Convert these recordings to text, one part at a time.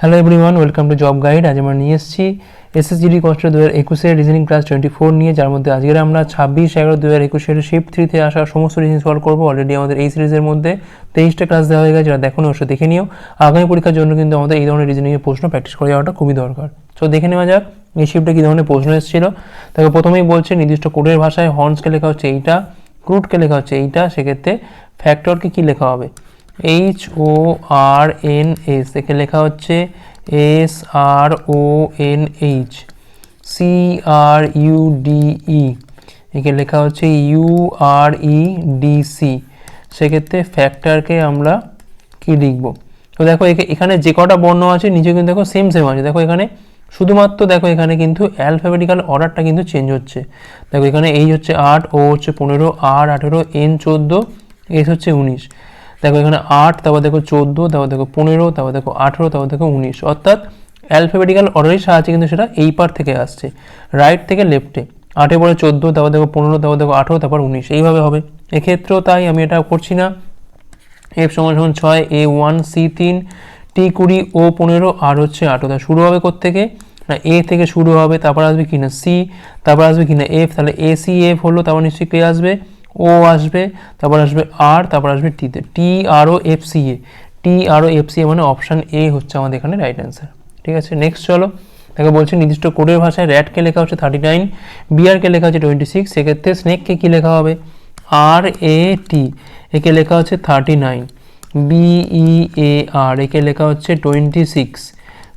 Hello everyone welcome to job guide আজ আমরা নিয়ে এসেছি এসএসজিডি কনস্টেবল দু হাজার একুশের রিজনিং ক্লাস টোয়েন্টি ফোর নিয়ে, যার মধ্যে আজকের আমরা ছাব্বিশ এগারো দু হাজার একুশের শিফট থ্রিতে আসা সমস্ত রিজনিং সলভ করব। অলরেডি আমাদের এই সিরিজের মধ্যে তেইশটা ক্লাস দেওয়া হয়ে গেছে, যারা দেখুন অবশ্যই দেখে নিও। আগামী পরীক্ষার জন্য কিন্তু আমাদের এই ধরনের রিজনিংয়ের প্রশ্ন প্র্যাকটিস করে যাওয়াটা খুবই দরকার। তো দেখে নেওয়া যাক, এই শিফটে কী ধরনের প্রশ্ন এসেছিল। তাকে প্রথমেই বলছে নির্দিষ্ট কোডের ভাষায় হর্নসকে লেখা হচ্ছে এইটা ক্রুডকে লেখা হচ্ছে এইটা, সেক্ষেত্রে ফ্যাক্টরকে কী লেখা হবে? H O R N S একে লেখা হচ্ছে S R O N H C R U D E একে লেখা হচ্ছে U R E D C সেক্ষেত্রে ফ্যাক্টরকে আমরা কি লিখব? তো দেখো এখানে যে কটা বর্ণ আছে, নিচে কিন্তু দেখো সেম সেম আছে। দেখো এখানে শুধুমাত্র দেখো এখানে কিন্তু অ্যালফাবেটিক্যাল অর্ডারটা কিন্তু চেঞ্জ হচ্ছে। দেখো এখানে এই হচ্ছে আট ও হচ্ছে পনেরো আর আঠেরো এন চোদ্দ এস হচ্ছে উনিশ। দেখো এখানে আট, তারপর দেখো চোদ্দ, তারপর দেখো পনেরো, তারপর দেখো আঠেরো, তারপর দেখো উনিশ। অর্থাৎ অ্যালফাবেটিক্যাল অর্ডারের সাহায্যে কিন্তু সেটা এই পার থেকে আসছে রাইট থেকে লেফটে আটে পরে চোদ্দ, তারপর দেখো পনেরো, তারপর দেখো আঠেরো, তারপর উনিশ। এইভাবে হবে। এক্ষেত্রেও তাই আমি এটা করছি না। এফ সমান সমান ছয় এ ওয়ান সি তিন টি কুড়ি ও পনেরো আর হচ্ছে আঠেরো তা শুরু হবে থেকে না এ থেকে শুরু হবে, তারপর আসবে কিনা সি তারপর আসবে কিনা এফ তাহলে এ সি এফ হলো, তারপর নিশ্চয়ই কে আসবে। ও আসবে, তারপর আসবে আর তারপর আসবে টিতে T R O F C A T R O F C A মানে অপশান এ হচ্ছে আমাদের এখানে রাইট অ্যান্সার ঠিক আছে? নেক্সট চলো। তাকে বলছে নির্দিষ্ট কোডের ভাষায় র্যাটকে লেখা হচ্ছে থার্টি নাইন বিআরকে লেখা হচ্ছে টোয়েন্টি সিক্স সেক্ষেত্রে স্নেককে কী লেখা হবে? আর এ টি একে লেখা হচ্ছে thirty nine B E A R একে লেখা হচ্ছে টোয়েন্টি সিক্স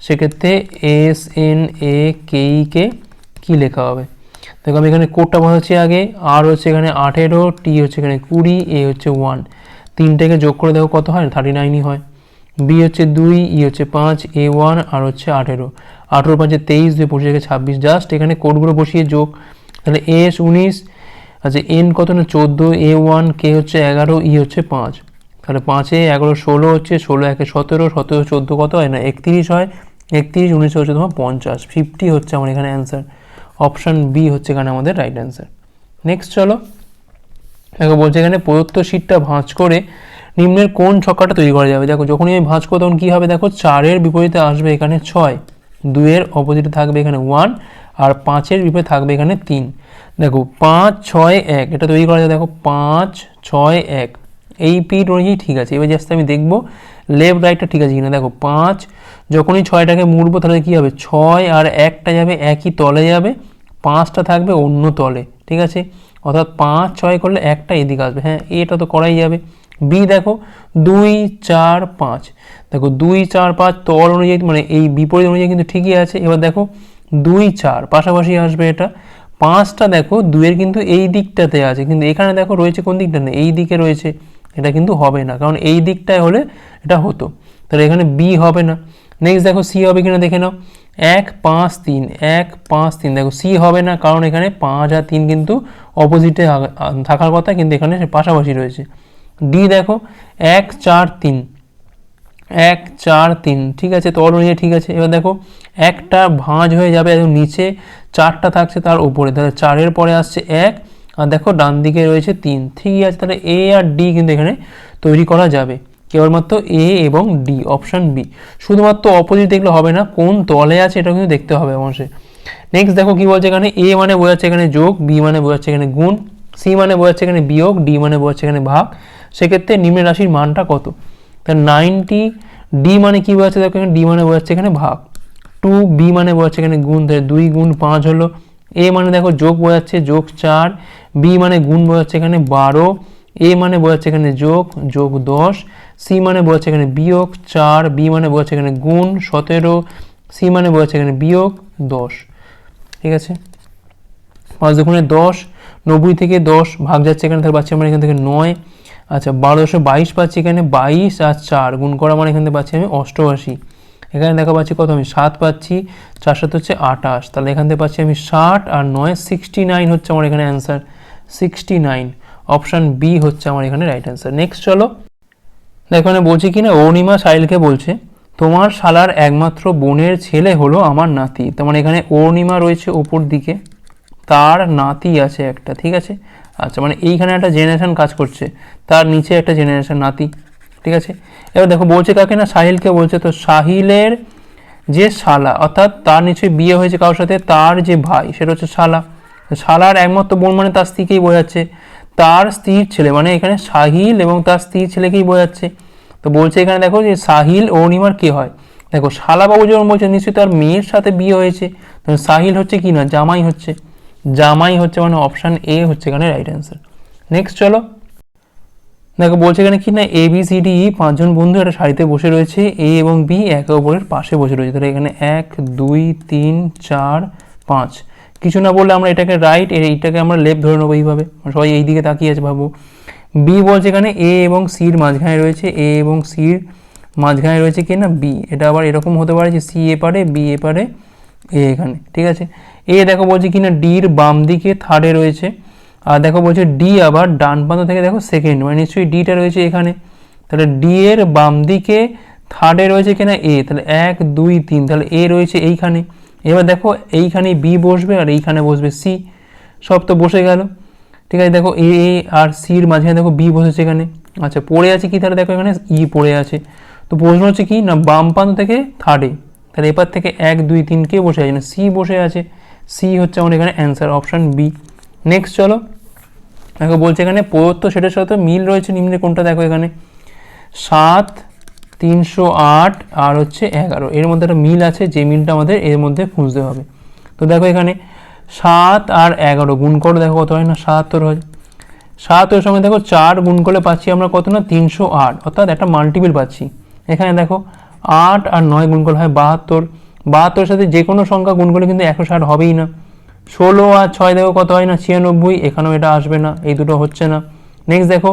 সেক্ষেত্রে এস এন এ কেইকে কী লেখা হবে? দেখো আমি এখানে কোডটা বসাচ্ছি আগে, আর হচ্ছে এখানে আঠেরো টি হচ্ছে এখানে কুড়ি এ হচ্ছে ওয়ান তিনটাকে যোগ করে দেখো কত হয়? থার্টি নাইনই হয়। বি হচ্ছে দুই ই হচ্ছে পাঁচ এ ওয়ান আর হচ্ছে আঠেরো। আঠেরো, পাঁচে তেইশ, দুই, পঁচিশ থেকে ছাব্বিশ। জাস্ট এখানে কোডগুলো বসিয়ে যোগ। তাহলে এস উনিশ আচ্ছা এন কত না? চোদ্দ এ ওয়ান কে হচ্ছে এগারো ই হচ্ছে পাঁচ। তাহলে পাঁচে এগারো, ষোলো হচ্ছে ষোলো, একে সতেরো সতেরো, চোদ্দ কত হয়? না, একত্রিশ হয়। একত্রিশ, উনিশ হচ্ছে তোমার পঞ্চাশ। ফিফটি হচ্ছে আমার এখানে অ্যান্সার অপশান বি হচ্ছে এখানে আমাদের রাইট অ্যান্সার নেক্সট চলো, দেখো বলছে এখানে প্রদত্ত শীটটা ভাঁজ করে নিম্নের কোন ছক্কাটা তৈরি করা যাবে? দেখো, যখনই আমি ভাঁজ করব তখন কী হবে? দেখো, চারের বিপরীতে আসবে এখানে ছয়, দুইয়ের অপোজিটে থাকবে এখানে ওয়ান আর পাঁচের বিপরীতে থাকবে এখানে তিন। দেখো, পাঁচ, ছয়, এক, এটা তৈরি করা যায় দেখো, পাঁচ, ছয়, এক এই পিট অনুযায়ী ঠিক আছে। এবার জাস্ট আমি দেখব লেফট রাইটটা ঠিক আছে কিনা। দেখো, পাঁচ, যখনই ছয়টাকে মুড়বো, তাহলে কী হবে? ছয় আর একটা যাবে একই তলে যাবে, পাঁচটা থাকবে অন্য তলে, ঠিক আছে? অর্থাৎ পাঁচ ছয় করলে একটা এদিকে আসবে। হ্যাঁ এটা তো করাই যাবে। বি দেখো, দুই, চার, পাঁচ। দেখো, দুই, চার, পাঁচ তল অনুযায়ী মানে এই বিপরীত অনুযায়ী কিন্তু ঠিকই আছে। এবার দেখো, দুই, চার, পাশাপাশি আসবে এটা। পাঁচটা দেখো, দুইয়ের কিন্তু এই দিকটাতে আছে। কিন্তু এখানে দেখো রয়েছে কোন দিকটা? না, এই দিকে রয়েছে। এটা কিন্তু হবে না। কারণ এই দিকটায় হলে এটা হতো। তাহলে এখানে বি হবে না। নেক্সট দেখো সি হবে কিনা দেখে নাও। এক, পাঁচ, তিন। এক, পাঁচ, তিন। দেখো সি হবে না, কারণ এখানে পাঁচ আর তিন কিন্তু অপোজিটে থাকার কথা, কিন্তু এখানে পাশাপাশি রয়েছে। ডি দেখো, এক, চার, তিন। এক, চার, তিন। ঠিক আছে তল অনুযায়ী ঠিক আছে। এবার দেখো, একটা ভাঁজ হয়ে যাবে নিচে, চারটা থাকছে তার উপরে। তাহলে চারের পরে আসছে এক আর দেখো, ডান দিকে রয়েছে তিন। ঠিকই আছে, তাহলে এ আর ডি কিন্তু এখানে তৈরি করা যাবে। কেবলমাত্র এ এবং ডি অপশান বি শুধুমাত্র অপোজিট দেখলে হবে না, কোন তলে আছে এটা কিন্তু দেখতে হবে অবশ্যই। নেক্সট দেখো কি বলছে এখানে? এ মানে বোঝাচ্ছে এখানে যোগ বি মানে বোঝাচ্ছে এখানে গুণ সি মানে বোঝাচ্ছে এখানে বিয়োগ ডি মানে বোঝাচ্ছে এখানে ভাগ। সেক্ষেত্রে নিম্ন রাশির মানটা কত? তাহলে নাইনটি ডি মানে কি বোঝাচ্ছে? দেখো এখানে ডি মানে বোঝাচ্ছে এখানে ভাগ। টু বি মানে বোঝাচ্ছে এখানে গুণ, তাহলে দুই গুণ পাঁচ হলো। এ মানে দেখো যোগ বোঝাচ্ছে যোগ চার বি মানে গুণ বোঝাচ্ছে এখানে বারো এ মানে বোঝাচ্ছে এখানে যোগ যোগ দশ সি মানে বোঝাচ্ছে এখানে বিয়োগ চার বি মানে বোঝাচ্ছে এখানে গুণ সতেরো সি মানে বোঝাচ্ছে এখানে বিয়োগ দশ। ঠিক আছে? পাঁচ দুগুণে দশ, নব্বই থেকে দশ ভাগ যাচ্ছে এখানে, তাহলে পাচ্ছি আমরা এখান থেকে নয়। আচ্ছা বারোশো বাইশ পাচ্ছি এখানে বাইশ আর চার, গুণ করা মানে এখান থেকে পাচ্ছি আমি অষ্টআশি। এখানে দেখা পাচ্ছি কত? আমি সাত পাচ্ছি, চার সাত হচ্ছে আটাশ তাহলে এখান থেকে পাচ্ছি আমি ষাট আর নয় সিক্সটি নাইন হচ্ছে আমার এখানে answer sixty nine option B হচ্ছে আমার এখানে রাইট অ্যান্সার নেক্সট চলো। দেখো, এখানে বলছি কি না? অরুণিমা সাইলকে বলছে, তোমার শালার একমাত্র বোনের ছেলে হলো আমার নাতি। তার মানে এখানে অরুণিমা রয়েছে ওপর দিকে, তার নাতি আছে একটা, ঠিক আছে? আচ্ছা মানে এইখানে একটা জেনারেশন কাজ করছে, তার নিচে একটা জেনারেশন নাতি। ঠিক আছে? এবার দেখো, বলছে কাকে না? সাহিলকে বলছে, তো সাহিলের যে শালা, অর্থাৎ তার নিশ্চয়ই বিয়ে হয়েছে কারোর সাথে, তার যে ভাই, সেটা হচ্ছে শালা। শালার একমাত্র বোন মানে তার স্ত্রীকেই বোঝাচ্ছে। তার স্ত্রীর ছেলে মানে এখানে সাহিল এবং তার স্ত্রীর ছেলেকেই বোঝাচ্ছে। তো বলছে এখানে দেখো যে সাহিল অনিমার কে হয়? দেখো, শালাবাবু যখন বলছে, নিশ্চয়ই তার মেয়ের সাথে বিয়ে হয়েছে। তখন সাহিল হচ্ছে কি না? জামাই হচ্ছে। জামাই হচ্ছে মানে অপশান এ হচ্ছে এখানে রাইট অ্যান্সার নেক্সট চলো। দেখো, বলছে এখানে কি না A B C D E পাঁচজন বন্ধু একটা শাড়িতে বসে রয়েছে এ এবং বি একে অপরের পাশে বসে রয়েছে। তাহলে এখানে এক, দুই, তিন, চার, পাঁচ। কিছু না বললে আমরা এটাকে রাইট এইটাকে আমরা লেফট ধরে নেব এইভাবে। সবাই এই দিকে তাকিয়ে আছে ভাবো। বি বলছে এখানে এ এবং সির মাঝখানে রয়েছে এ এবং সির মাঝখানে রয়েছে কি না বি এটা আবার এরকম হতে পারে যে সি এ পারে বি এ পারে এ এখানে। ঠিক আছে? এ দেখো বলছে কি না ডির বাম দিকে থার্ডে রয়েছে। আর দেখো বলছে ডি আবার ডান প্রান্ত থেকে দেখো সেকেন্ড মানে নিশ্চয়ই ডিটা রয়েছে এখানে। তাহলে ডি এর বাম দিকে থার্ডে রয়েছে কিনা এ তাহলে এক, দুই, তিন, তাহলে এ রয়েছে এইখানে। এবার দেখো এইখানে বি বসবে আর এইখানে বসবে সি সব তো বসে গেল। ঠিক আছে, দেখো এ আর সির মাঝখানে দেখো বি বসেছে এখানে। আচ্ছা পড়ে আছে কি? তাহলে দেখো এখানে ই পড়ে আছে। তো প্রশ্ন হচ্ছে কি? না, বাম প্রান্ত থেকে থার্ডে তাহলে এপার থেকে এক, দুই, তিন কে বসে আছে? না সি বসে আছে। সি হচ্ছে আমার এখানে অ্যান্সার অপশান বি নেক্সট চলো। দেখো, বলছে এখানে প্রদত্ত সেটার সাথে মিল রয়েছে নিম্নে কোনটা দেখো এখানে? সাত, তিনশো আট আর হচ্ছে এগারো। এর মধ্যে একটা মিল আছে, যে মিলটা আমাদের এর মধ্যে খুঁজতে হবে। তো দেখো এখানে সাত আর এগারো, গুণ করো, দেখো কত হয় না? সাতাত্তর হয়। সাতাত্তর সময় দেখো চার গুণ করলে পাচ্ছি আমরা কত না? তিনশো আট। অর্থাৎ একটা মাল্টিপিল পাচ্ছি। এখানে দেখো আট আর নয় গুণ করলে হয় বাহাত্তর। বাহাত্তরের সাথে যে কোনো সংখ্যা গুণ করলে কিন্তু একশো ষাট হবেই না। ষোলো আর ছয় দেখো কত হয় না? ছিয়ানব্বই, এখানেও এটা আসবে না, এই দুটো হচ্ছে না। নেক্সট দেখো,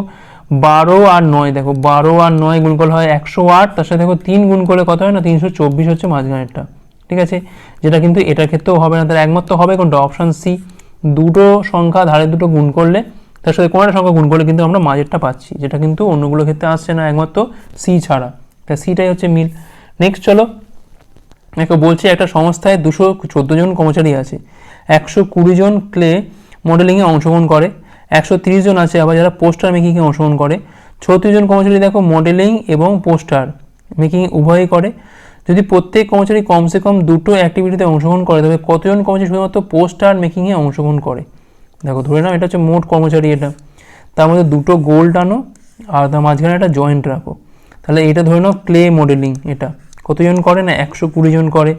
বারো আর নয় দেখো, বারো আর নয় গুণ করলে হয় একশো আট, তার সাথে দেখো তিন গুণ করলে কত হয় না? তিনশো চব্বিশ হচ্ছে মাঝখানেরটা, ঠিক আছে? যেটা কিন্তু এটার ক্ষেত্রেও হবে না, তার একমাত্র হবে কোনটা? অপশান সি দুটো সংখ্যা ধারে দুটো গুণ করলে, তার সাথে কোনো একটা সংখ্যা গুণ করলে কিন্তু আমরা মাঝেরটা পাচ্ছি, যেটা কিন্তু অন্যগুলোর ক্ষেত্রে আসছে না, একমাত্র সি ছাড়া। তা সিটাই হচ্ছে মিল। নেক্সট চলো, দেখো বলছে একটা সংস্থায় দুশো চোদ্দ জন কর্মচারী আছে। একশো কুড়ি জন ক্লে মডেলিংয়ে অংশগ্রহণ করে, একশো তিরিশ জন আছে আবার যারা পোস্টার মেকিংয়ে অংশগ্রহণ করে। ছত্রিশ জন কর্মচারী দেখো মডেলিং এবং পোস্টার মেকিং উভয়ই করে। যদি প্রত্যেক কর্মচারী কমসে কম দুটো অ্যাক্টিভিটিতে অংশগ্রহণ করে, তবে কতজন কর্মচারী শুধুমাত্র পোস্টার মেকিংয়ে অংশগ্রহণ করে? দেখো, ধরে নাও, এটা হচ্ছে মোট কর্মচারী এটা। তার মধ্যে দুটো গোল টানো আর তার মাঝখানে একটা জয়েন্ট রাখো। তাহলে এটা ধরে নাও ক্লে মডেলিং এটা। কতজন করে না? একশো কুড়ি জন করে।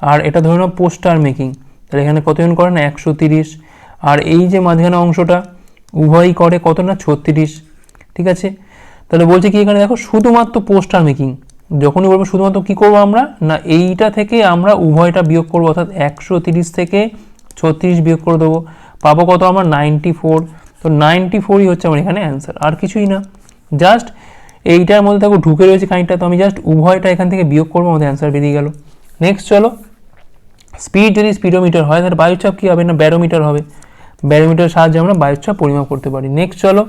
আর এটা ধরে নাও পোস্টার মেকিং তাহলে এখানে কতজন করে না? একশো তিরিশ। আর এই যে মাঝখানে অংশটা, উভয়ই করে কত না? ছত্রিশ। ঠিক আছে? তাহলে বলছে কি এখানে দেখো, শুধুমাত্র পোস্টার মেকিং যখনই বলব শুধুমাত্র কী করব আমরা? না, এইটা থেকে আমরা উভয়টা বিয়োগ করব, অর্থাৎ একশো তিরিশ থেকে ছত্রিশ বিয়োগ করে দেবো। পাবো কত আমার? নাইনটি ফোর তো নাইনটি ফোরই হচ্ছে আমার এখানে অ্যান্সার আর কিছুই না। জাস্ট এইটার মধ্যে দেখো ঢুকে রয়েছে খানিকটা, তো আমি জাস্ট উভয়টা এখান থেকে বিয়োগ করব, আমাদের অ্যান্সার বেরিয়ে গেল। নেক্সট চলো। স্পিড যদি স্পিডোমিটার হয়, তাহলে বায়ুচাপ কী হবে না ব্যারোমিটার হবে? ব্যারোমিটারের সাহায্যে আমরা বায়ুচাপ পরিমাপ করতে পারি। নেক্সট চলো,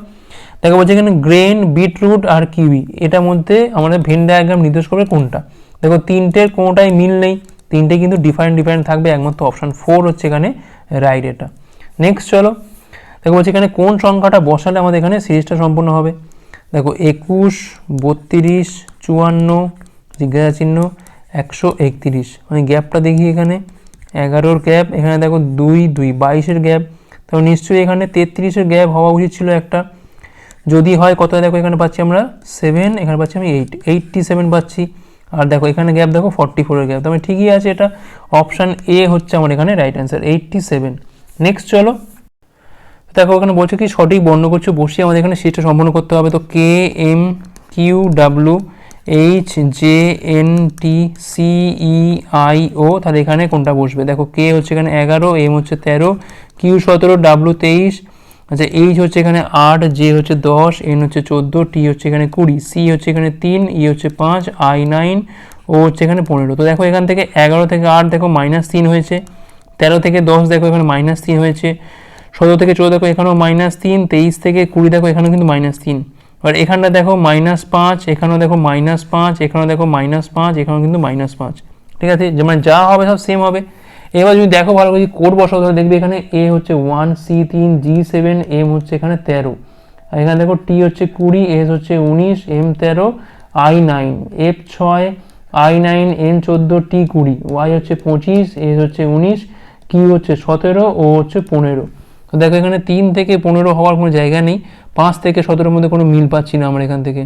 দেখো বলছে এখানে গ্রেন বিটরুট আর কিউই এটার মধ্যে আমাদের ভেন ডায়াগ্রাম নির্দেশ করবে কোনটা? দেখো তিনটের কোনোটাই মিল নেই তিনটে কিন্তু ডিফারেন্ট ডিফারেন্ট থাকবে, একমাত্র অপশান ফোর হচ্ছে এখানে রাইট এটা। নেক্সট চলো, দেখো বলছে এখানে কোন সংখ্যাটা বসালে আমাদের এখানে সিরিজটা সম্পূর্ণ হবে? দেখো একুশ, বত্রিশ, চুয়ান্ন জিজ্ঞাসা চিহ্ন, একশো একত্রিশ। মানে গ্যাপটা দেখি এখানে। এগারোর গ্যাপ, এখানে দেখো দুই দুই, বাইশের গ্যাপ। তো নিশ্চয়ই এখানে তেত্রিশের গ্যাপ হওয়া উচিত ছিল একটা। যদি হয়, কত দেখো এখানে পাচ্ছি আমরা? সেভেন, এখানে পাচ্ছি আমি এইট, এইটটি সেভেন পাচ্ছি। আর দেখো এখানে গ্যাপ দেখো ফর্টি ফোরের গ্যাপ। তবে ঠিকই আছে এটা। অপশান এ হচ্ছে আমার এখানে right answer, eighty seven. Next চলো। দেখো এখানে বলছে কি সঠিক বর্ণগুচ্ছ বসিয়ে আমাদের এখানে সিটটা সম্পন্ন করতে হবে। তো K, M, Q, W H J N T C E I O তাহলে এখানে কোনটা বসবে? দেখো কে হচ্ছে এখানে এগারো এম হচ্ছে তেরো কিউ সতেরো ডাব্লু তেইশ আচ্ছা এইচ হচ্ছে এখানে আট জে হচ্ছে দশ এন হচ্ছে চোদ্দ টি হচ্ছে এখানে কুড়ি সি হচ্ছে এখানে তিন ই হচ্ছে পাঁচ আই নাইন ও হচ্ছে এখানে পনেরো। তো দেখো এখান থেকে এগারো থেকে আট দেখো মাইনাস তিন হয়েছে, তেরো থেকে দশ দেখো এখানে মাইনাস তিন হয়েছে, ষোলো থেকে চোদ্দ দেখো এখানেও মাইনাস তিন, তেইশ থেকে কুড়ি দেখো এখানেও কিন্তু মাইনাস তিন। এবার এখানটা দেখো মাইনাস পাঁচ, এখানেও দেখো মাইনাস পাঁচ, এখানেও দেখো মাইনাস পাঁচ, এখানেও কিন্তু মাইনাস পাঁচ। ঠিক আছে? মানে যা হবে সব সেম হবে। এবার যদি দেখো ভালো করে কোড বসাও, তাহলে দেখবে এখানে এ হচ্ছে ওয়ান সি তিন জি সেভেন এম হচ্ছে এখানে তেরো। আর এখানে দেখো টি হচ্ছে কুড়ি এস হচ্ছে উনিশ এম তেরো আই নাইন এফ ছয় আই নাইন এন চোদ্দ টি কুড়ি। ওয়াই হচ্ছে পঁচিশ এস হচ্ছে উনিশ কিউ হচ্ছে সতেরো ও হচ্ছে পনেরো। তো দেখো এখানে তিন থেকে পনেরো হওয়ার কোনো জায়গা নেই। পাঁচ থেকে সতেরোর মধ্যে কোনো মিল পাচ্ছি না আমরা এখান থেকে।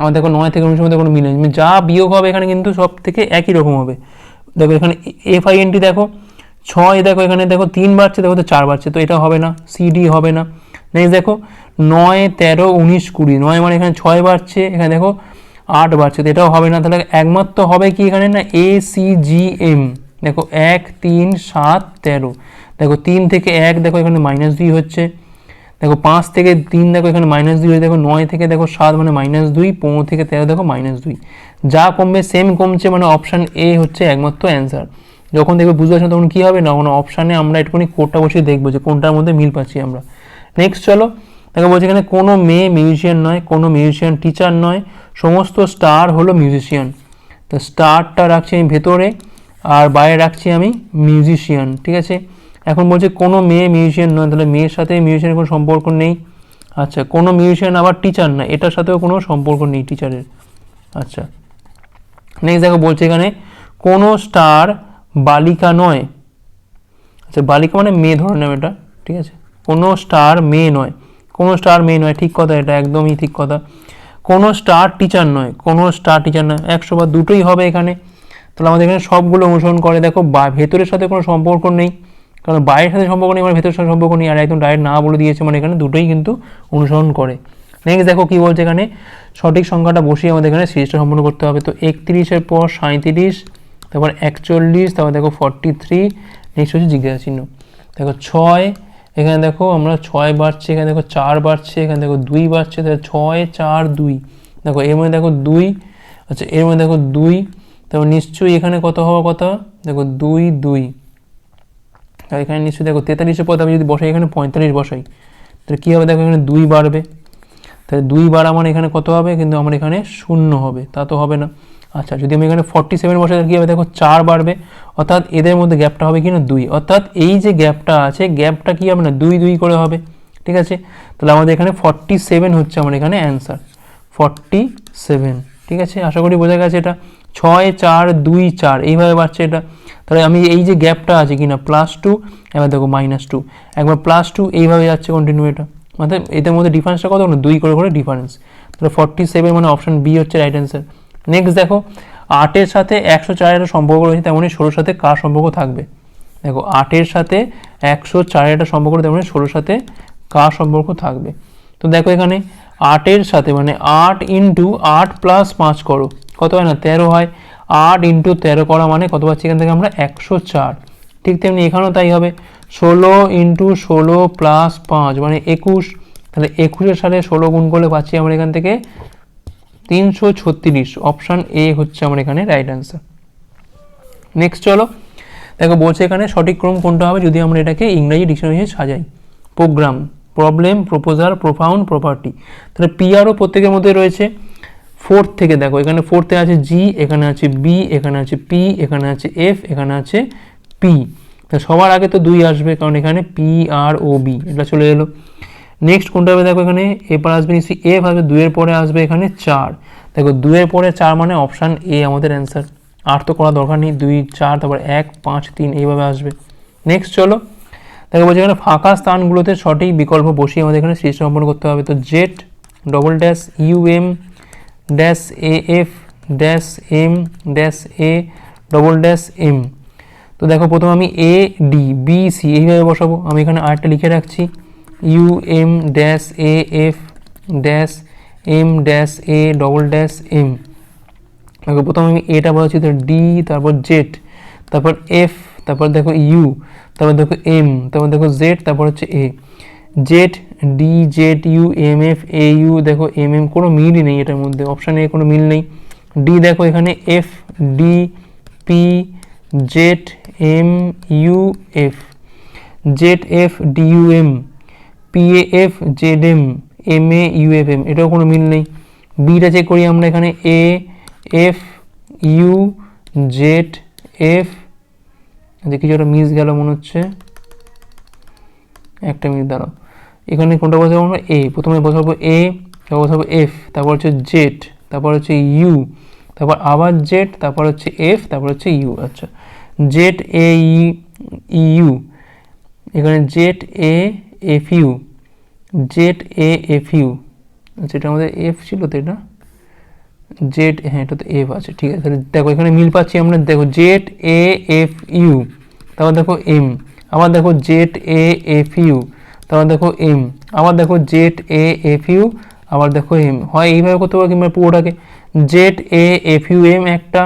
আমার দেখো নয় থেকে উনিশের মধ্যে কোনো মিল নেই। মানে যা বিয়োগ হবে এখানে কিন্তু সব থেকে একই রকম হবে। দেখো এখানে এফ আই এনটি দেখো, ছয় দেখো এখানে দেখো, তিন বাড়ছে, দেখো তো চার বাড়ছে, তো এটা হবে না সিডি হবে না। নেক্সট দেখো, নয়, তেরো, উনিশ, কুড়ি, নয় মানে এখানে ছয় বাড়ছে, এখানে দেখো আট বাড়ছে, তো এটাও হবে না। তাহলে একমাত্র হবে কি এখানে না এ সি জি এম দেখো, এক, তিন, সাত, তেরো। দেখো তিন থেকে এক দেখো এখানে মাইনাস দুই হচ্ছে। দেখো পাঁচ থেকে তিন দেখো এখানে মাইনাস দুই দেখো নয় থেকে দেখো সাত মানে মাইনাস দুই, পনেরো থেকে তেরো দেখো মাইনাস দুই। যা কমবে সেম কমছে মানে অপশান এ হচ্ছে একমাত্র অ্যান্সার যখন দেখবে বুঝতে পারছ তখন কী হবে না? কোনো অপশানে আমরা একটুখানি কোডটা বসিয়ে দেখব যে কোনটার মধ্যে মিল পাচ্ছি আমরা। নেক্সট চলো, দেখো বলছে এখানে কোনো মেয়ে মিউজিশিয়ান নয়, কোনো মিউজিশিয়ান টিচার নয়। সমস্ত স্টার হলো মিউজিশিয়ান তো স্টারটা রাখছি আমি ভেতরে, আর বাইরে রাখছি আমি মিউজিশিয়ান ঠিক আছে? এখন বলছে কোনো মেয়ে মিউজিশিয়ান নয়, তাহলে মেয়ের সাথে মিউজিশিয়ানের কোনো সম্পর্ক নেই। আচ্ছা কোনো মিউজিশিয়ান আবার টিচার না, এটার সাথেও কোনো সম্পর্ক নেই টিচারের আচ্ছা নেক্সট দেখো বলছে এখানে, কোনো স্টার বালিকা নয়। আচ্ছা বালিকা মানে মেয়ে ধরে নেব এটা, ঠিক আছে? কোনো স্টার মেয়ে নয়। কোনো স্টার মেয়ে নয়, ঠিক কথা এটা, একদমই ঠিক কথা। কোনো স্টার টিচার নয়, কোনো স্টার টিচার নয়, একশো বা দুটোই হবে এখানে। তাহলে আমাদের এখানে সবগুলো অনুসরণ করে দেখো, বা ভেতরের সাথে কোনো সম্পর্ক নেই। কারণ বাইরের সাথে সম্পর্ক নেই মানে ভেতরের সাথে সম্পর্ক নেই, আর একদম ডাইরেক্ট না বলে দিয়েছে মানে এখানে দুটোই কিন্তু অনুসরণ করে। নেক্সট দেখো কি বলছে এখানে? সঠিক সংখ্যাটা বসিয়ে আমাদের এখানে সিরিজটা সম্পূর্ণ করতে হবে। তো একত্রিশের পর সাঁত্রিশ তারপর একচল্লিশ, তারপর দেখো ফর্টি থ্রি নেক্সট হচ্ছে জিজ্ঞাসা চিহ্ন দেখো ছয়, এখানে দেখো আমরা ছয় বাড়ছে, এখানে দেখো চার বাড়ছে, এখানে দেখো দুই বাড়ছে, তাহলে ছয়, চার, দুই। দেখো এর মধ্যে দেখো দুই আচ্ছা এর মধ্যে দেখো দুই, তারপর নিশ্চয়ই এখানে কত হওয়ার কথা? দেখো দুই দুই। আর এখানে নিশ্চয়ই দেখো তেতাল্লিশের পর আমি যদি বসাই, এখানে পঁয়তাল্লিশ বসাই, তাহলে কী হবে দেখো এখানে দুই বাড়বে। তাহলে দুই বার আমার এখানে কত হবে? কিন্তু আমার এখানে শূন্য হবে, তা তো হবে না। আচ্ছা যদি আমি এখানে ফর্টি সেভেন বসাই, তাহলে কী হবে? দেখো চার বাড়বে, অর্থাৎ এদের মধ্যে গ্যাপটা হবে কি না দুই। অর্থাৎ এই যে গ্যাপটা আছে গ্যাপটা কী হবে না? দুই দুই করে হবে, ঠিক আছে? তাহলে আমাদের এখানে ফর্টি সেভেন হচ্ছে আমার এখানে অ্যান্সার ফর্টি সেভেন ঠিক আছে? আশা করি বোঝা গেছে এটা। ছয় চার দুই চার, এইভাবে বাড়ছে এটা। তাহলে আমি এই যে গ্যাপটা আছে কিনা প্লাস টু এবার দেখো মাইনাস টু একবার প্লাস টু এইভাবে যাচ্ছে কন্টিনিউ এটা। মানে এদের মধ্যে ডিফারেন্সটা কত দুই করে করে ডিফারেন্স তাহলে ফর্টি সেভেন মানে অপশন বি হচ্ছে রাইট অ্যান্সার নেক্সট দেখো আটের সাথে একশো চারের সম্পর্ক রয়েছে তেমনই ষোলোর সাথে কার সম্পর্ক থাকবে? দেখো আটের সাথে একশো চারের একটা সম্পর্ক, তেমনি ষোলোর সাথে কার সম্পর্ক থাকবে? তো দেখো এখানে আটের সাথে মানে আট ইন্টু আট প্লাস পাঁচ করো। কত হয় না? তেরো হয়। আট ইন্টু তেরো করা মানে কত পাচ্ছি এখান থেকে আমরা? একশো চার। ঠিক তেমনি এখানেও তাই হবে। ষোলো ইন্টু ষোলো প্লাস পাঁচ মানে একুশ। তাহলে একুশের সাথে ষোলো গুণ করলে পাচ্ছি আমরা এখান থেকে তিনশো ছত্রিশ। অপশান এ হচ্ছে আমার এখানে রাইট অ্যান্সার নেক্সট চলো। দেখো, বলছে এখানে সঠিক ক্রম কোনটা হবে যদি আমরা এটাকে ইংরাজি ডিকশনারি সাজাই। Program problem proposal profound property তাহলে পিআরও প্রত্যেকের মধ্যে রয়েছে। ফোর্থ থেকে দেখো, এখানে ফোর্থে আছে জি এখানে আছে বি এখানে আছে পি এখানে আছে এফ এখানে আছে পি তা সবার আগে তো দুই আসবে, কারণ এখানে পি আর ও বি এটা চলে এলো। নেক্সট কোনটা হবে দেখো এখানে এরপর আসবে নিশ্চয়ই এফ আসবে, দুইয়ের পরে আসবে এখানে চার। দেখো, দুইয়ের পরে চার মানে অপশান এ আমাদের অ্যান্সার আর তো করা দরকার নেই, দুই, চার, তারপর এক, পাঁচ, তিন, এইভাবে আসবে। নেক্সট চলো, দেখো বলছি এখানে ফাঁকা স্থানগুলোতে সঠিক বিকল্প বসিয়ে আমাদের এখানে সৃষ্টি সম্পন্ন করতে হবে। তো Z double dash U M dash A F dash M dash A double dash M তো দেখো প্রথমে আমি এ ডি বি সি এইভাবে বসাবো। আমি এখানে আরেকটা লিখে রাখছি। U M dash A F dash M dash A double dash M দেখো, প্রথমে আমি এটা বলাচ্ছি তো ডি তারপর জেড তারপর এফ তারপর দেখো ইউ তারপর দেখো এম তারপর দেখো জেড তারপর হচ্ছে A Z D Z U M F A U দেখো এম এম কোনো মিলই নেই এটার মধ্যে অপশানে কোনো মিল নেই। ডি দেখো এখানে F D P Z M U F Z F D U M P A F Z M M A U F M এটাও কোনো মিল নেই। বিটা চেক করি আমরা এখানে A F U Z F দেখি যেটা মিস গেল মনে হচ্ছে। একটা মিনিট দাঁড়াও। এখানে কোনটা বসাবো আমরা? এ প্রথমে বসাবো এ তারপর বসাবো এফ তারপর হচ্ছে জেড তারপর হচ্ছে ইউ তারপর আবার জেড তারপর হচ্ছে এফ তারপর হচ্ছে ইউ আচ্ছা। জেড এ ইউ এখানে Z A F U Z A F U আচ্ছা এটা আমাদের এফ ছিল তো এটা? জেড হ্যাঁ এটা তো এফ আছে, ঠিক আছে। তাহলে দেখো, এখানে মিল পাচ্ছি আমরা। দেখো জেড এ এফ ইউ তারপর দেখো এম আবার দেখো জেড এ এফ ইউ তারপর দেখো এম আবার দেখো জেড এ এফ ইউ আবার দেখো এম হয় এইভাবে করতে পারো কিংবা পুরোটাকে। Z A F U M একটা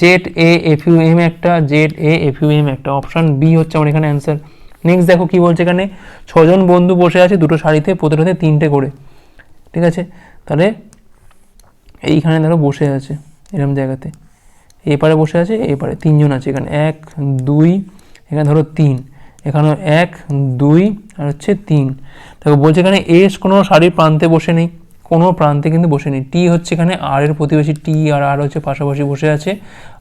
Z A F U M একটা Z A F U M একটা। অপশান বি হচ্ছে আমার এখানে অ্যান্সার নেক্সট দেখো কি বলছে এখানে, ছজন বন্ধু বসে আছে দুটো শাড়িতে প্রতিটাতে তিনটে করে। ঠিক আছে? তাহলে এইখানে ধরো বসে আছে এরকম জায়গাতে। এপারে বসে আছে, এপারে তিনজন আছে এখানে। এক, দুই, এখানে ধরো তিন। এখানেও এক, দুই, আর হচ্ছে তিন। দেখো, বলছে এখানে এস কোনো শাড়ির প্রান্তে বসে নেই। কোনো প্রান্তে কিন্তু বসে নেই। টি হচ্ছে এখানে আর এর প্রতিবেশী টি আর আর হচ্ছে পাশাপাশি বসে আছে।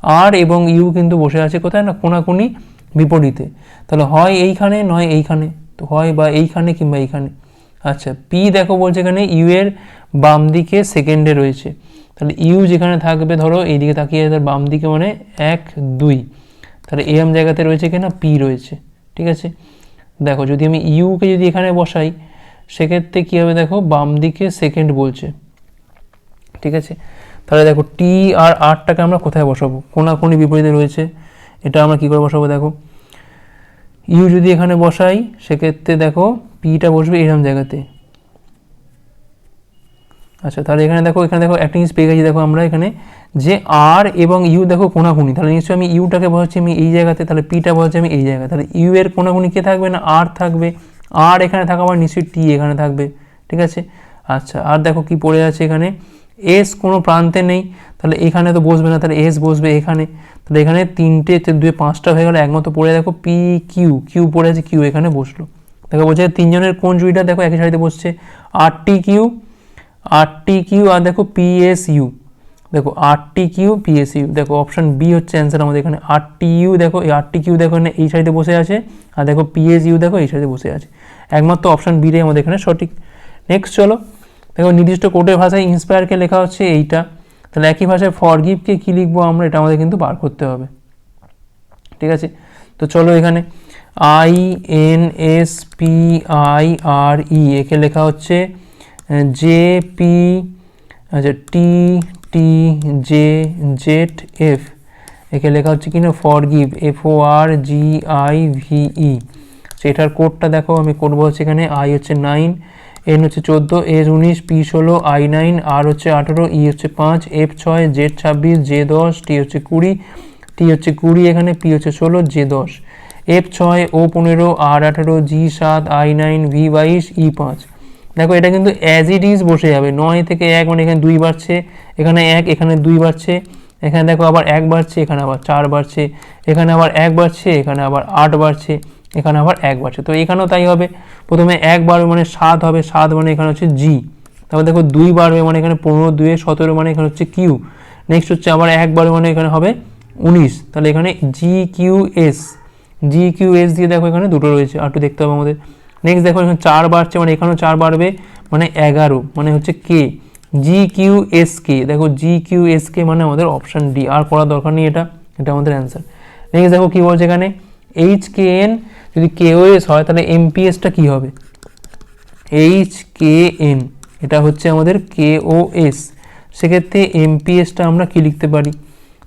আর এবং ইউ কিন্তু বসে আছে কোথায়? না, কোনাকুনি বিপরীতে। তাহলে হয় এইখানে, নয় এইখানে। তো হয় বা এইখানে কিংবা এইখানে। আচ্ছা পি দেখো বলছে এখানে ইউ এর বাম দিকে সেকেন্ডে রয়েছে। তাহলে ইউ যেখানে থাকবে, ধরো, এইদিকে তাকিয়ে তার বাম দিকে মানে এক, দুই। তাহলে এরম জায়গাতে রয়েছে কিনা? পি রয়েছে। ঠিক আছে? দেখো, যদি আমি ইউকে যদি এখানে বসাই, সেক্ষেত্রে কী হবে দেখো? বাম দিকে সেকেন্ড বলছে। ঠিক আছে? তাহলে দেখো টি আর আরটাকে আমরা কোথায় বসাবো? কোনাকুনি বিপরীতে রয়েছে। এটা আমরা কী করে বসাবো দেখো? ইউ যদি এখানে বসাই, সেক্ষেত্রে দেখো পিটা বসবে এরম জায়গাতে। আচ্ছা তাহলে এখানে দেখো এখানে দেখো, একটা জিনিস পেয়ে গেছি, দেখো আমরা এখানে যে আর এবং ইউ দেখো কোনাকুনি তাহলে নিশ্চয়ই আমি ইউটাকে বসাচ্ছি, আমি এই জায়গাতে, তাহলে পিটা বসাচ্ছি, আমি এই জায়গায় তাহলে ইউ এর কোনাকুনি কে থাকবে না আর থাকবে? আর এখানে থাকা আবার নিশ্চয়ই টি এখানে থাকবে, ঠিক আছে? আচ্ছা আর দেখো কি পড়ে আছে এখানে? এস কোনো প্রান্তে নেই, তাহলে এখানে তো বসবে না, তাহলে এস বসবে এখানে, তাহলে এখানে তিনটে দুই পাঁচটা হয়ে গেল একমতো পড়ে দেখো পি কিউ কিউ পড়ে আছে কিউ এখানে বসল, দেখো বলছে তিনজনের কোন জুড়িটা দেখো, একই সারিতে বসছে, R T Q R T Q আর দেখো পিএস ইউ দেখো R T Q P S U দেখো অপশন বি হচ্ছে অ্যান্সার আমাদের এখানে। আর টি ইউ দেখো, এই আর টি কিউ দেখো এখানে এই সাইডে বসে আছে, আর দেখো পিএস ইউ দেখো এই সাইডে বসে আছে। একমাত্র অপশন বি রে আমাদের এখানে সঠিক। নেক্সট চলো, দেখো নির্দিষ্ট কোডের ভাষায় ইন্সপায়ারকে লেখা হচ্ছে এইটা। তাহলে একই ভাষায় ফরগিভকে কী লিখব আমরা, এটা আমাদের কিন্তু বার করতে হবে। ঠিক আছে? তো চলো এখানে I N S P I R E একে লেখা হচ্ছে জে পি আচ্ছা T T, J, Z, F. একে লেখা হচ্ছে কিনা forgive, F O R G I V E. এটার কোডটা দেখো, আমি কোড বলছি এখানে, আই হচ্ছে নাইন, এন হচ্ছে চোদ্দ, এস উনিশ, পি ষোলো, আই নাইন, আর হচ্ছে আঠেরো, ই হচ্ছে পাঁচ, এফ ছয়, জেড ছাব্বিশ, জে দশ, টি হচ্ছে কুড়ি, টি হচ্ছে কুড়ি এখানে, পি হচ্ছে ষোলো, জে দশ। এফ ছয়, ও পনেরো, আর আঠেরো, জি সাত, আই নাইন, ভি বাইশ, ই পাঁচ। দেখো, এটা কিন্তু অ্যাজ ইট ইজ বসে যাবে। নয় থেকে এক মানে এখানে দুই বাড়ছে, এখানে এক, এখানে দুই বাড়ছে, এখানে দেখো আবার এক বাড়ছে, এখানে আবার চার বাড়ছে, এখানে আবার এক বাড়ছে, এখানে আবার আট বাড়ছে, এখানে আবার এক বাড়ছে। তো এখানেও তাই হবে। প্রথমে এক বাড়বে মানে সাত হবে, সাত মানে এখানে হচ্ছে জি তারপর দেখো দুই বাড়বে মানে এখানে পনেরো দুয়ে সতেরো মানে এখানে হচ্ছে কিউ নেক্সট হচ্ছে আবার এক বাড়বে মানে এখানে হবে উনিশ। তাহলে এখানে G Q S G Q S দিয়ে দেখো এখানে দুটো রয়েছে। আর একটু দেখতে হবে আমাদের। নেক্সট দেখো, এখানে চার বাড়ছে মানে এখানেও চার বাড়বে মানে এগারো মানে হচ্ছে কে জি কিউ এস কে দেখো জি কিউ এস কে মানে আমাদের অপশান ডি আর করার দরকার নেই এটা এটা আমাদের অ্যান্সার নেক্সট দেখো কী বলছে এখানে? এইচ কে এন যদি কে এস হয়, তাহলে এমপিএসটা কী হবে? এইচ কে এন এটা হচ্ছে আমাদের কে ও এস সেক্ষেত্রে এমপিএসটা আমরা কি লিখতে পারি?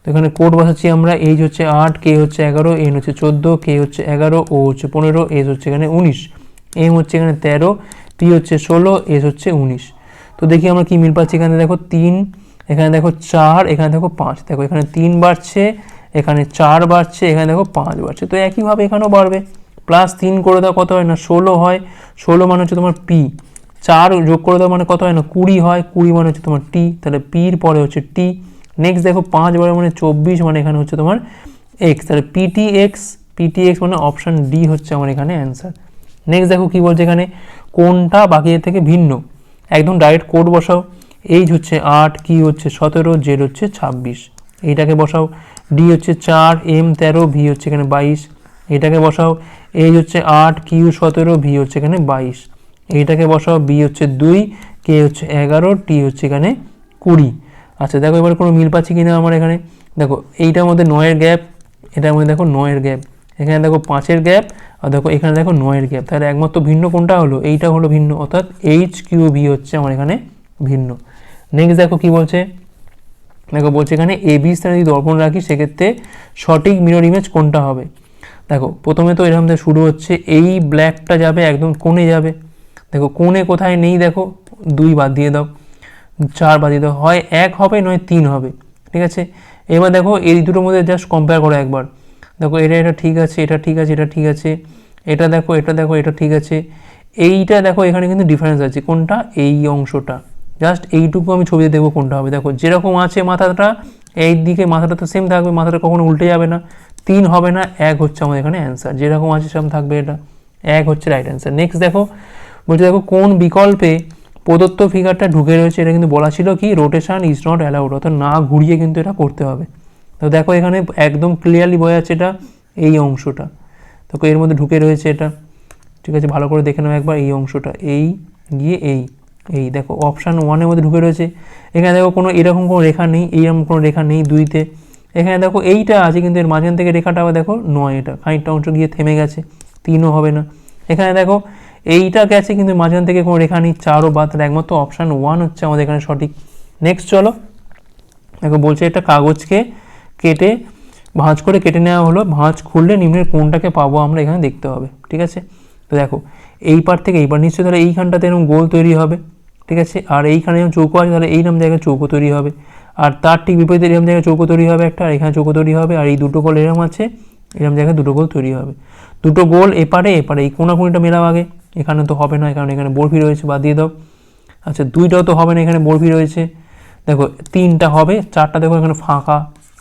তো এখানে কোড বসাচ্ছি আমরা এইচ হচ্ছে আট কে হচ্ছে এগারো এন হচ্ছে চোদ্দ কে হচ্ছে এগারো ও হচ্ছে পনেরো এস হচ্ছে এখানে উনিশ। এম হচ্ছে এখানে তেরো, পি হচ্ছে ষোলো, এস হচ্ছে উনিশ। তো দেখি আমরা কি মিল পাচ্ছি এখানে? দেখো তিন, এখানে দেখো চার, এখানে দেখো পাঁচ। দেখো এখানে তিন বাড়ছে, এখানে চার বাড়ছে, এখানে দেখো পাঁচ বাড়ছে। তো একইভাবে এখানেও বাড়বে। প্লাস তিন করে দাও কত হয় না? ষোলো হয়। ষোলো মানে হচ্ছে তোমার পি। চার যোগ করে দাও মানে কত হয় না? কুড়ি হয়। কুড়ি মানে হচ্ছে তোমার টি। তাহলে পির পরে হচ্ছে টি। নেক্সট দেখো পাঁচ বারে মানে চব্বিশ মানে এখানে হচ্ছে তোমার এক্স। তাহলে P T X P T X মানে অপশান ডি হচ্ছে আমার এখানে অ্যান্সার। নেক্সট দেখো কী বলছে এখানে, কোনটা বাকিদের থেকে ভিন্ন? একদম ডাইরেক্ট কোড বসাও। এইচ হচ্ছে আট কি হচ্ছে সতেরো জেড হচ্ছে ছাব্বিশ। এইটাকে বসাও। ডি হচ্ছে চার এম তেরো ভি হচ্ছে এখানে বাইশ। এইটাকে বসাও। এইচ হচ্ছে আট কিউ সতেরো ভি হচ্ছে এখানে বাইশ। এইটাকে বসাও। বি হচ্ছে দুই কে হচ্ছে এগারো টি হচ্ছে এখানে কুড়ি। আচ্ছা দেখো এবার কোনো মিল পাচ্ছি কিনা আমার এখানে? দেখো, এইটার মধ্যে নয়ের গ্যাপ, এটার মধ্যে দেখো নয়ের গ্যাপ। এখানে দেখো পাঁচের গ্যাপ, আর দেখো এখানে দেখো নয়ের গ্যাপ। তাহলে একমাত্র ভিন্ন কোনটা হলো? এইটা হলো ভিন্ন, অর্থাৎ এইচ কিউ ভি হচ্ছে আমার এখানে ভিন্ন। নেক্সট দেখো কি বলছে? দেখো বলছে এখানে এ বি স্থানে যদি দর্পণ রাখি, সেক্ষেত্রে সঠিক মিরর ইমেজ কোনটা হবে? দেখো, প্রথমে তো এরকম শুরু হচ্ছে, এই ব্ল্যাকটা যাবে একদম কোণে যাবে। দেখো, কোণে কোথায় নেই দেখো, দুই বাদ দিয়ে দাও, চার বাদ দিয়ে দাও, হয় এক হবে নয় তিন হবে, ঠিক আছে? এবার দেখো এই দুটোর মধ্যে জাস্ট কম্পেয়ার করো একবার। দেখো, এটা এটা ঠিক আছে, এটা ঠিক আছে, এটা ঠিক আছে, এটা দেখো এটা দেখো, এটা ঠিক আছে। এইটা দেখো, এখানে কিন্তু ডিফারেন্স আছে। কোনটা? এই অংশটা। জাস্ট এইটুকু আমি ছবিতে দেখব কোনটা হবে। দেখো, যেরকম আছে মাথাটা এই দিকে মাথাটা তো সেম থাকবে, মাথাটা কখনো উল্টে যাবে না। তিন হবে না, এক হচ্ছে আমাদের এখানে অ্যান্সার যেরকম আছে, সেরকম থাকবে এটা। এক হচ্ছে রাইট অ্যান্সার নেক্সট দেখো, বলছে দেখো, কোন বিকল্পে প্রদত্ত ফিগারটা ঢুকে রয়েছে, এটা কিন্তু বলা ছিল কি? রোটেশন ইজ নট অ্যালাউড অর্থাৎ না ঘুরিয়ে কিন্তু এটা করতে হবে। তো দেখো এখানে একদম ক্লিয়ারলি বোঝা যাচ্ছে এটা এই অংশটা। দেখো এর মধ্যে ঢুকে রয়েছে এটা। ঠিক আছে, ভালো করে দেখে নাও একবার এই অংশটা। এই, গিয়ে এই এই দেখো অপশান ওয়ানের মধ্যে ঢুকে রয়েছে। এখানে দেখো কোনো এরকম কোনো রেখা নেই, এইরকম কোনো রেখা নেই দুইতে। এখানে দেখো এইটা আছে, কিন্তু এর মাঝখান থেকে রেখাটা আবার দেখো নয় এটা। খানিকটা অংশ গিয়ে থেমে গেছে, তিনও হবে না। এখানে দেখো এইটা গেছে, কিন্তু মাঝখান থেকে কোনো রেখা নেই, চারও বা তার একমাত্র অপশান ওয়ান হচ্ছে আমাদের এখানে সঠিক। নেক্সট চলো। দেখো বলছে এটা কাগজকে কেটে, ভাঁজ করে কেটে নেওয়া হলো। ভাঁজ খুললে নিম্নের কোনটাকে পাবো আমরা এখানে দেখতে হবে, ঠিক আছে? তো দেখো, এই পার থেকে এই পার, নিশ্চয়ই তাহলে এইখানটাতে এরকম গোল তৈরি হবে, ঠিক আছে? আর এইখানে যখন চৌকো আছে, তাহলে এইরকম জায়গায় চৌকো তৈরি হবে। আর তার ঠিক বিপরীতে এরকম জায়গায় চৌকো তৈরি হবে একটা, আর এখানে চৌকো তৈরি হবে, আর এই দুটো গোল এরকম আছে, এরকম জায়গায় দুটো গোল তৈরি হবে। দুটো গোল এপারে এপারে, এই কোনাকুনিটা মেলাও আগে, এখানে তো হবে না কারণ এখানে বরফি রয়েছে, বাদ দিয়ে দাও। আচ্ছা দুইটাও তো হবে না, এখানে বরফি রয়েছে। দেখো, তিনটা হবে, চারটা দেখো এখানে ফাঁকা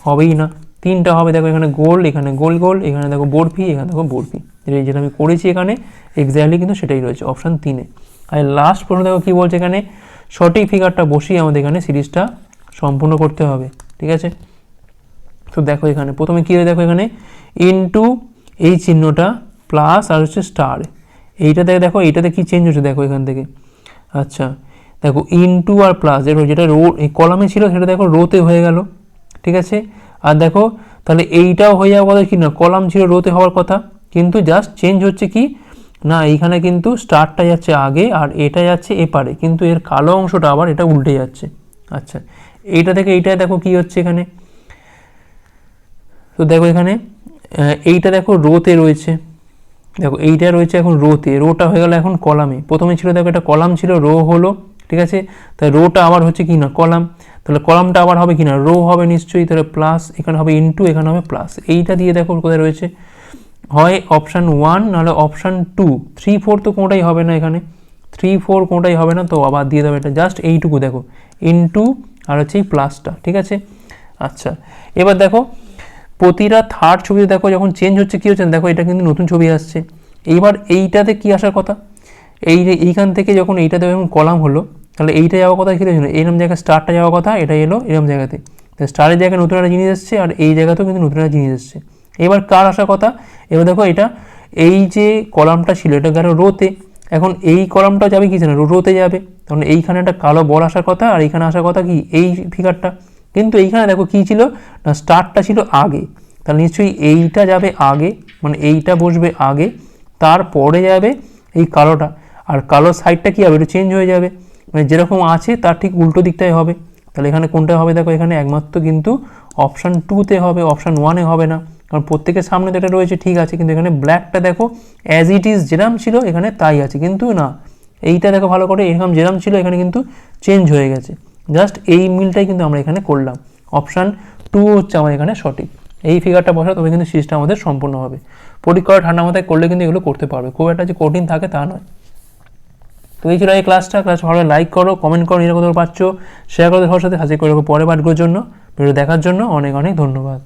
হবেই না। তিনটা হবে, দেখো এখানে গোল এখানে গোল গোল এখানে দেখো বরফি এখানে দেখো বরফি যেটা আমি করেছি এখানে এক্স্যাক্টলি কিন্তু সেটাই রয়েছে অপশান তিনে। আর লাস্ট প্রশ্ন দেখো কী বলছে এখানে? সঠিক ফিগারটা বসিয়ে আমাদের এখানে সিরিজটা সম্পূর্ণ করতে হবে, ঠিক আছে? তো দেখো এখানে, প্রথমে কী দেখো এখানে? ইনটু এই চিহ্নটা প্লাস আর হচ্ছে স্টার এইটাতে দেখো, এইটাতে কি চেঞ্জ হচ্ছে দেখো এখান থেকে। আচ্ছা দেখো ইনটু আর প্লাস এর যেটা রো এই কলামে ছিল, সেটা দেখো রোতে হয়ে গেল। ঠিক আছে? আর দেখো, তাহলে এইটাও হয়ে যাওয়ার কথা কি না? কলাম ছিল রোতে হওয়ার কথা। কিন্তু জাস্ট চেঞ্জ হচ্ছে কি? না, এইখানে কিন্তু স্টারটা যাচ্ছে আগে আর এটা যাচ্ছে এপারে। কিন্তু এর কালো অংশটা আবার এটা উল্টে যাচ্ছে। আচ্ছা এইটা থেকে এইটা দেখো কি হচ্ছে এখানে? তো দেখো এখানে এইটা দেখো রোতে রয়েছে। দেখো, এইটা রয়েছে এখন রোতে। রোটা হয়ে গেল এখন কলামে। প্রথমে ছিল, দেখো এটা কলাম ছিল, রো হলো। ঠিক আছে? তাই রোটা আবার হচ্ছে কি না? কলাম। তাহলে কলামটা আবার হবে কি না রো হবে নিশ্চয়ই, তাহলে প্লাস এখানে হবে ইনটু এখানে হবে প্লাস এইটা দিয়ে দেখো কোথায় রয়েছে। হয় অপশান ওয়ান নাহলে অপশান টু থ্রি ফোর তো কোনোটাই হবে না এখানে। থ্রি ফোর কোনোটাই হবে না, তো আবার দিয়ে দেবে এটা। জাস্ট এইটুকু দেখো। ইনটু আর হচ্ছে এই প্লাসটা ঠিক আছে? আচ্ছা এবার দেখো, প্রতিটা থার্ড ছবিতে দেখো যখন চেঞ্জ হচ্ছে, কী হচ্ছে? দেখো এটা কিন্তু নতুন ছবি আসছে। এইবার এইটাতে কি আসার কথা? এই এইখান থেকে যখন এইটাতে যখন কলাম হলো তাহলে এইটা যাওয়ার কথা কী ছিল এরম জায়গায় স্টারটা যাওয়ার কথা, এটা এলো এরম জায়গাতে। তাহলে স্টারের জায়গায় নতুন একটা জিনিস এসছে আর এই জায়গাতেও কিন্তু নতুন একটা জিনিস এসছে। এবার কার আসার কথা? এবার দেখো এটা, এই যে কলামটা ছিল, এটা গেল রোতে, এখন এই কলামটা যাবে কি জানো? রোতে যাবে। তখন এইখানে একটা কালো বল আসার কথা, আর এইখানে আসার কথা কি? এই ফিগারটা কিন্তু এইখানে দেখো কি ছিল? না স্টারটা ছিল আগে। তাহলে নিশ্চয়ই এইটা যাবে আগে মানে এইটা বসবে আগে, তারপরে যাবে এই কালোটা। আর কালো সাইডটা কি হবে? একটু চেঞ্জ হয়ে যাবে। মানে যেরকম আছে, তার ঠিক উল্টো দিকটাই হবে। তাহলে এখানে কোনটা হবে? দেখো, এখানে একমাত্র কিন্তু অপশান টুতে হবে অপশান ওয়ানে হবে না। কারণ প্রত্যেকের সামনে এটা রয়েছে, ঠিক আছে। কিন্তু এখানে ব্ল্যাকটা দেখো অ্যাজ ইট ইজ যেরাম ছিল, এখানে তাই আছে, কিন্তু না। এইটা দেখো ভালো করে, এরকম যেরাম ছিল, এখানে কিন্তু চেঞ্জ হয়ে গেছে। জাস্ট এই মিলটাই কিন্তু আমরা এখানে করলাম। অপশান টু হচ্ছে আমার এখানে সঠিক। এই ফিগারটা বসা তবে কিন্তু সিরিজটা আমাদের সম্পূর্ণ হবে। পরীক্ষা ঠান্ডা মাথায় করলে কিন্তু এগুলো করতে পারবে। খুব একটা যে কঠিন থাকে তা নয়। তো এই ছিল এই ক্লাসটা ক্লাস ভালো লাইক করো কমেন্ট করো নিরাপদ পাচ্ছ শেয়ার করো সবার সাথে হাজির করে পরে পাঠগুলোর জন্য। ভিডিও দেখার জন্য অনেক অনেক ধন্যবাদ।